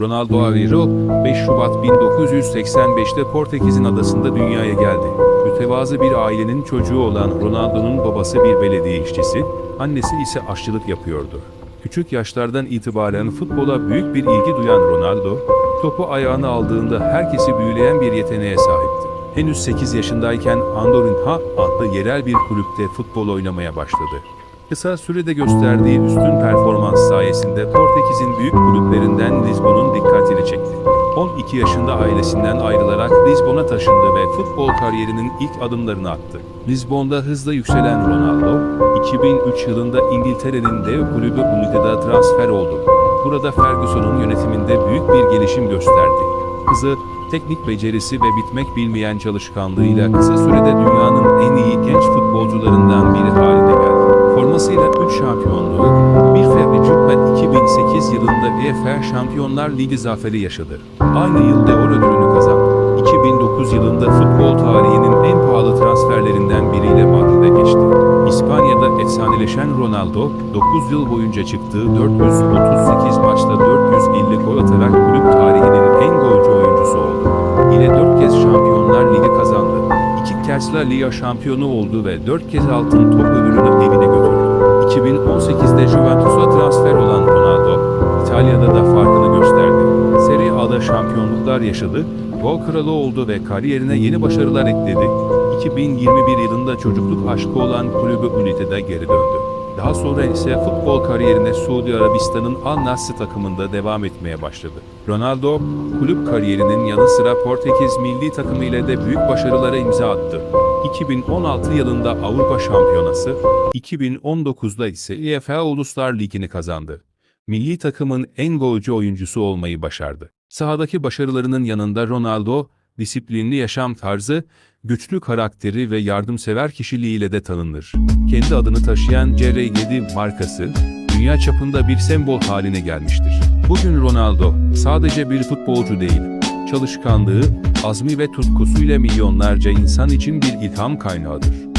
Ronaldo Aveiro, 5 Şubat 1985'te Portekiz'in adasında dünyaya geldi. Mütevazı bir ailenin çocuğu olan Ronaldo'nun babası bir belediye işçisi, annesi ise aşçılık yapıyordu. Küçük yaşlardan itibaren futbola büyük bir ilgi duyan Ronaldo, topu ayağına aldığında herkesi büyüleyen bir yeteneğe sahipti. Henüz 8 yaşındayken Andorinha adlı yerel bir kulüpte futbol oynamaya başladı. Kısa sürede gösterdiği üstün performans sayesinde Portekiz'in büyük kulüplerinden çekti. 12 yaşında ailesinden ayrılarak Lisbon'a taşındı ve futbol kariyerinin ilk adımlarını attı. Lisbon'da hızla yükselen Ronaldo, 2003 yılında İngiltere'nin dev kulübü United'a transfer oldu. Burada Ferguson'un yönetiminde büyük bir gelişim gösterdi. Hızı, teknik becerisi ve bitmek bilmeyen çalışkanlığıyla kısa sürede dünyanın en iyi genç futbolcularından biri haline geldi. UEFA Şampiyonlar Ligi zaferi yaşadı. Aynı yıl Euro ödülünü kazandı. 2009 yılında futbol tarihinin en pahalı transferlerinden biriyle Madrid'e geçti. İspanya'da efsaneleşen Ronaldo, 9 yıl boyunca çıktığı 438 maçta 450 gol atarak kulüp tarihinin en golcü oyuncusu oldu. Ile 4 kez Şampiyonlar Ligi kazandı. 2 kez La Liga şampiyonu oldu ve 4 kez altın top ödülünü evine götürdü. 2018'de A'da şampiyonluklar yaşadı, gol kralı oldu ve kariyerine yeni başarılar ekledi. 2021 yılında çocukluk aşkı olan kulübü United'a geri döndü. Daha sonra ise futbol kariyerine Suudi Arabistan'ın Al Nassr takımında devam etmeye başladı. Ronaldo, kulüp kariyerinin yanı sıra Portekiz milli takımı ile de büyük başarılara imza attı. 2016 yılında Avrupa Şampiyonası, 2019'da ise UEFA Uluslar Ligi'ni kazandı. Milli takımın en golcü oyuncusu olmayı başardı. Sahadaki başarılarının yanında Ronaldo, disiplinli yaşam tarzı, güçlü karakteri ve yardımsever kişiliğiyle de tanınır. Kendi adını taşıyan CR7 markası, dünya çapında bir sembol haline gelmiştir. Bugün Ronaldo, sadece bir futbolcu değil, çalışkanlığı, azmi ve tutkusuyla milyonlarca insan için bir ilham kaynağıdır.